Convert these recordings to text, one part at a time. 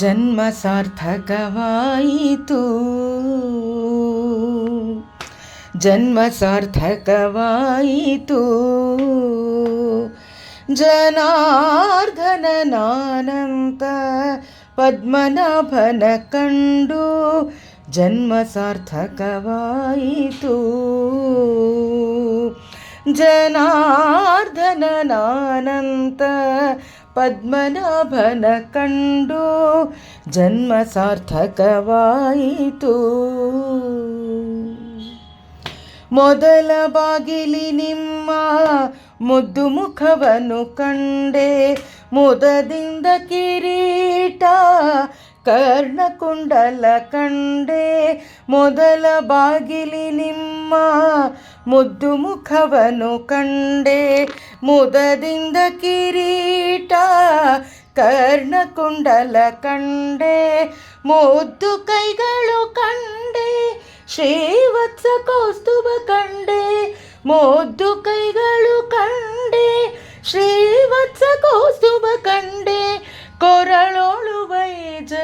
ಜನ್ಮ ಸಾರ್ಥಕವಾಯಿತು ಜನ್ಮ ಸಾರ್ಥಕವಾಯಿತು ಜನಾರ್ದನನಾನಂತ ಪದ್ಮನಾಭನ ಕಂಡು ಜನ್ಮ ಸಾರ್ಥಕವಾಯಿತು ಜನಾರ್ದನನಾನಂತ ಪದ್ಮನಾಭನ ಕಂಡು ಜನ್ಮ ಸಾರ್ಥಕವಾಯಿತು. ಮೊದಲ ಬಾಗಿಲಿ ನಿಮ್ಮ ಮುದ್ದು ಮುಖವನ್ನು ಕಂಡೆ ಮುದದಿಂದ ಕಿರೀಟ ಕರ್ಣಕುಂಡಲ ಕಂಡೆ ಮೊದಲ ಬಾಗಿಲಿ ನಿಮ್ಮ ಮುದ್ದು ಮುಖವನು ಕಂಡೆ ಮುದದಿಂದ ಕಿರೀಟ ಕರ್ಣಕುಂಡಲ ಕಂಡೆ ಮುದ್ದು ಕೈಗಳು ಕಂಡೆ ಶ್ರೀವತ್ಸ ಕೌಸ್ತುಭ ಕಂಡೆ ಮುದ್ದು ಕೈಗಳು ಕಂಡೆ ಶ್ರೀವತ್ಸ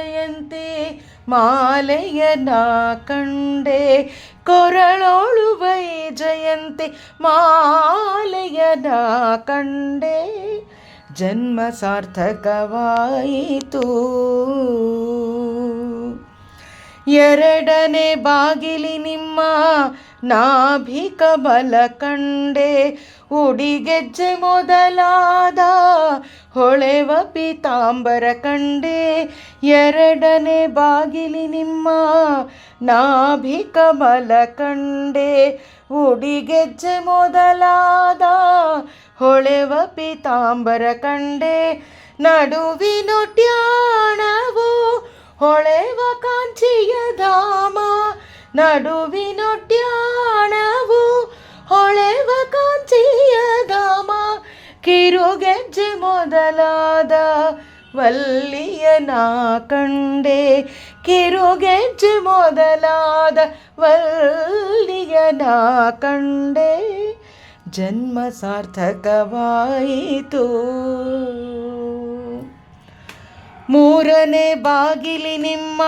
ಜಯಂತಿ ಮಾಲೆಯನ ಕಂಡೆ. ಕೊರಳೋಳು ಜಯಂತಿ ಮಾಲೆಯನ ಕಂಡೆ. ಜನ್ಮ ಸಾರ್ಥಕವಾಯಿತು. ಎರಡನೇ ಬಾಗಿಲಿ ನಿಮ್ಮ ನಾಭಿ ಬಲ ಕಂಡೆ ಉಡಿಗೆಜ್ಜೆ ಮೊದಲಾದ ಹೊಳೆವ ಪೀತಾಂಬರ ಕಂಡೆ ಎರಡನೇ ಬಾಗಿಲಿ ನಿಮ್ಮ ನಾಭಿಕ ಬಲ ಕಂಡೆ ಉಡಿಗೆಜ್ಜೆ ಮೊದಲಾದ ಹೊಳೆವ ಪೀತಾಂಬರ ಕಂಡೆ ನಡುವಿನೊಟ್ಯಾಣವು ಹೊಳೆವ ಕಾಂಚಿಯ ಧಾಮ ನಡುವಿನೊಟ್ಯಾಣವು ವಲ್ಲಿಯನ ಕಂಡೆ ಕಿರುಗೆಜ್ಜೆ ಮೊದಲಾದ ವಲ್ಲಿಯನ ಕಂಡೆ ಜನ್ಮ ಸಾರ್ಥಕವಾಯಿತು. ಮೂರನೇ ಬಾಗಿಲಿ ನಿಮ್ಮ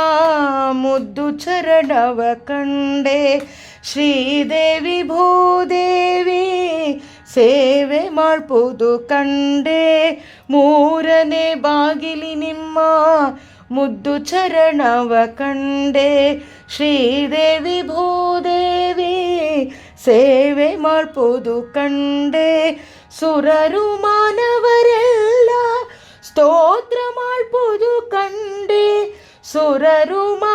ಮುದ್ದು ಚರಣವ ಕಂಡೆ ಶ್ರೀದೇವಿ ಭೂದೇವಿ ಸೇವೆ ಮಾಡ್ಬೋದು ಕಂಡೆ ಮೂರನೇ ಬಾಗಿಲಿ ನಿಮ್ಮ ಮುದ್ದು ಚರಣವ ಕಂಡೆ ಶ್ರೀದೇವಿ ಭೂದೇವಿ ಸೇವೆ ಮಾಡ್ಬೋದು ಕಂಡೆ ಸುರರು ಮಾನವರೆಲ್ಲ ಸ್ತೋತ್ರ ಮಾಡ್ಬೋದು ಕಂಡೆ ಸುರರು ಮಾನವರೆಲ್ಲ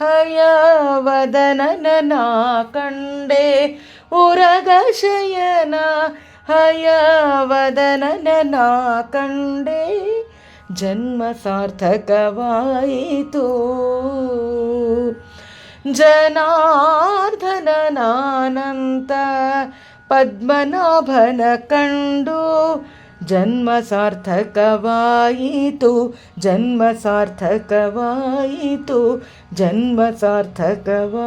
ಹಯವದನನ ಕಂಡೆ ಉರಗ ಶಯನ ಹಯವದನನ ಕಂಡೆ ಜನ್ಮ ಸಾರ್ಥಕವಾಯಿತು ಜನಾರ್ದನನಾನಂತ ಪದ್ಮನಾಭನ ಕಂಡು ಜನ್ಮ ಸಾರ್ಥಕವಾಯಿತು ಜನ್ಮ ಸಾರ್ಥಕವಾಯಿತು ಜನ್ಮ ಸಾರ್ಥಕವಾಯಿತು